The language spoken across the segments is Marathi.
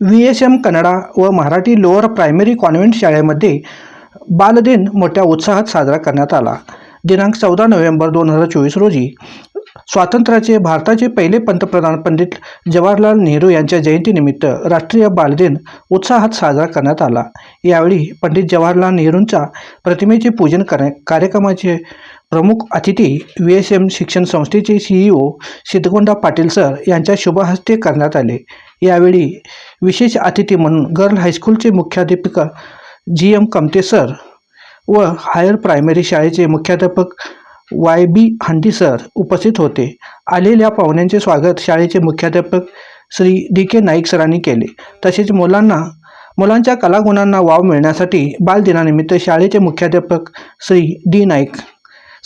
व्ही एस एम कन्नडा व मराठी लोअर प्रायमरी कॉन्व्हेंट शाळेमध्ये बालदिन मोठ्या उत्साहात साजरा करण्यात आला. दिनांक चौदा नोव्हेंबर दोन हजार चोवीस रोजी स्वातंत्र्याचे भारताचे पहिले पंतप्रधान पंडित जवाहरलाल नेहरू यांच्या जयंतीनिमित्त राष्ट्रीय बालदिन उत्साहात साजरा करण्यात आला. यावेळी पंडित जवाहरलाल नेहरूंच्या प्रतिमेचे पूजन करण्या कार्यक्रमाचे प्रमुख अतिथी व्ही एस एम शिक्षण संस्थेचे सीईओ सिद्धगोंडा पाटील सर यांच्या शुभहस्ते करण्यात आले. यावेळी विशेष अतिथी म्हणून गर्ल हायस्कूलचे मुख्याध्यापिका जी एम कमते सर व हायर प्रायमरी शाळेचे मुख्याध्यापक वाय बी हंडी सर उपस्थित होते. आलेल्या पाहुण्यांचे स्वागत शाळेचे मुख्याध्यापक श्री डी के नाईक सरांनी केले. तसेच मुलांना मुलांच्या कलागुणांना वाव मिळण्यासाठी बालदिनानिमित्त शाळेचे मुख्याध्यापक श्री डी नाईक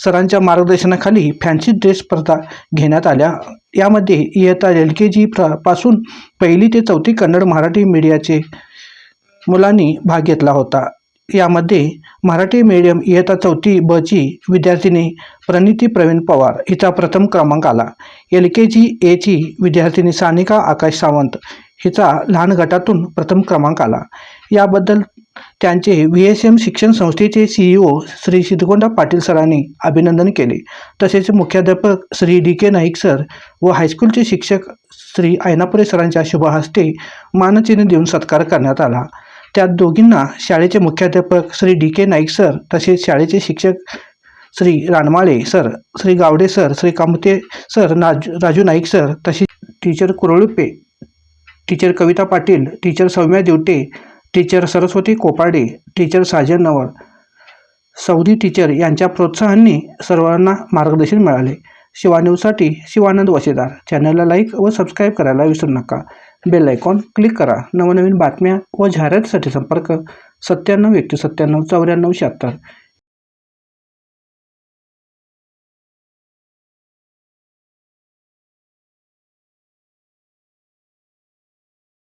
सरांच्या मार्गदर्शनाखाली फॅन्सी ड्रेस स्पर्धा घेण्यात आल्या. यामध्ये इयत्ता एल के जी पासून पहिली ते चौथी कन्नड मराठी मीडियाचे मुलांनी भाग घेतला होता. यामध्ये मराठी मीडियम इयत्ता चौथी बची विद्यार्थिनी प्रणिती प्रवीण पवार हिचा प्रथम क्रमांक आला. एल के जी एची विद्यार्थिनी सानिका आकाश सावंत हिचा लहान गटातून प्रथम क्रमांक आला. याबद्दल त्यांचे व्ही एस एम शिक्षण संस्थेचे सीईओ श्री सिद्धगोंडा पाटील सरांनी अभिनंदन केले. तसेच मुख्याध्यापक Shri D K Naik sir व हायस्कूलचे शिक्षक श्री ऐनापुरे सरांच्या शुभहस्ते मानचिन्ह देऊन सत्कार करण्यात आला. त्यात दोघींना शाळेचे मुख्याध्यापक Shri D K Naik sir तसेच शाळेचे शिक्षक Shri Ranmale sir Shri Gawade sir Shri Kamte sir Naaz Raju Naik sir तसेच teacher Kurlupe teacher Kavita Patil teacher Saumya Devte teacher Saraswati Kopade teacher Sajan Naval Saudi teacher यांच्या प्रोत्साहनाने सर्वांना मार्गदर्शन मिळाले. शिवान्यूजसाठी शिवानंद वसेदार. चॅनलला लाईक व सबस्क्राईब करायला विसरू नका. बेल आयकॉन क्लिक करा. नवनवीन बातम्या व जाहिरातीसाठी संपर्क. सत्त्याण्णव एकशे सत्त्याण्णव चौऱ्याण्णव शहात्तर.